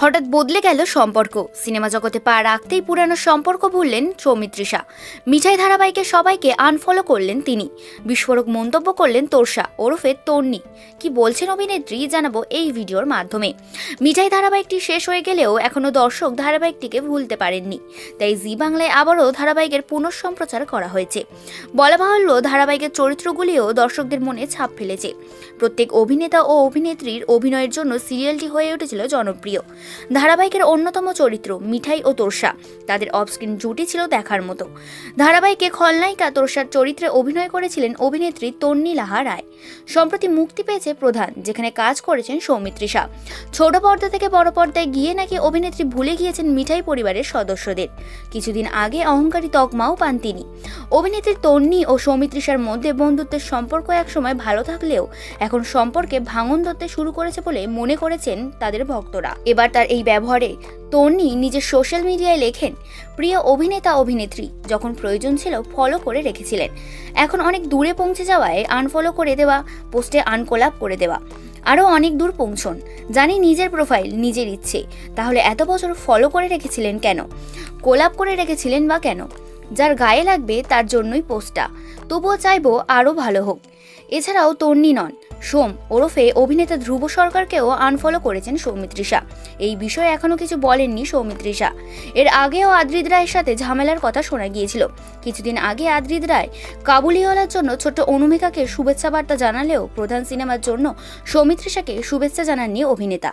হঠাৎ বদলে গেল সম্পর্ক। সিনেমা জগতে পা রাখতেই পুরানো সম্পর্ক ভুললেন সৌমিত্রিষা মিঠাই ধারাবাহিকে সবাইকে আনফলো করলেন তিনি। বিস্ফোরক মন্তব্য করলেন তোরসা ওরফে তন্নি। কি বলছেন অভিনেত্রী? জানাব এই ভিডিওর মাধ্যমে। মিঠাই ধারাবাহিকটি শেষ হয়ে গেলেও এখনও দর্শক ধারাবাহিকটিকে ভুলতে পারেননি। তাই জি বাংলায় আবারও ধারাবাহিকের পুনঃসম্প্রচার করা হয়েছে। বলা বাহুল্য, ধারাবাহিকের চরিত্রগুলিও দর্শকদের মনে ছাপ ফেলেছে। প্রত্যেক অভিনেতা ও অভিনেত্রীর অভিনয়ের জন্য সিরিয়ালটি হয়ে উঠেছিল জনপ্রিয়। ধারাবাহিকের অন্যতম চরিত্র মিঠাই ও তোরসা। তাদের অফস্ক্রিন জুটি ছিল দেখার মতো। ধারাবাহিকে খলনায়িকা তোরসার চরিত্রে অভিনয় করেছিলেন অভিনেত্রী তন্নি লাহা রায়। সম্প্রতি মুক্তি পেয়েছে প্রধান, যেখানে কাজ করেছেন সৌমিত্রিষা ছোট পর্দা থেকে বড় পর্দায় গিয়ে নাকি অভিনেত্রী ভুলে গিয়েছেন মিঠাই পরিবারের সদস্যদের। কিছুদিন আগে অহংকারী তকমাও পান তিনি। অভিনেত্রী তন্নি ও সৌমিত্রিষার মধ্যে বন্ধুত্বের সম্পর্ক একসময় ভালো থাকলেও এখন সম্পর্কে ভাঙন ধরতে শুরু করেছে বলে মনে করেছেন তাদের ভক্তরা। এবার তার এই ব্যবহারে তন্নি নিজের সোশ্যাল মিডিয়ায় লেখেন, প্রিয় অভিনেতা, অভিনেত্রী, যখন প্রয়োজন ছিল ফলো করে রেখেছিলেন। এখন অনেক দূরে পৌঁছে যাওয়ায় আনফলো করে দেওয়া পোস্টে আনকোলাপ করে দেওয়া। আরও অনেক দূর পৌঁছন। জানি নিজের প্রোফাইল নিজের ইচ্ছে। তাহলে এত বছর ফলো করে রেখেছিলেন কেন? কোলাপ করে রেখেছিলেন বা কেন? যার গায়ে লাগবে তার জন্যই পোস্টটা তবুও চাইব আরও ভালো হোক। এছাড়াও তন্নি নন সোম ওরফে অভিনেতা ধ্রুব সরকারকেও আনফলো করেছেন সৌমিত্রিষা এই বিষয়ে এখনও কিছু বলেননি সৌমিত্রিষা এর আগেও আদ্রিদ রায়ের সাথে ঝামেলার কথা শোনা গিয়েছিল। কিছুদিন আগে আদ্রিদ রায় কাবুলিওয়ালার জন্য ছোট্ট অনুমিকাকে শুভেচ্ছা বার্তা জানালেও প্রধান সিনেমার জন্য সৌমিত্রিষাকে শুভেচ্ছা জানাননি অভিনেতা।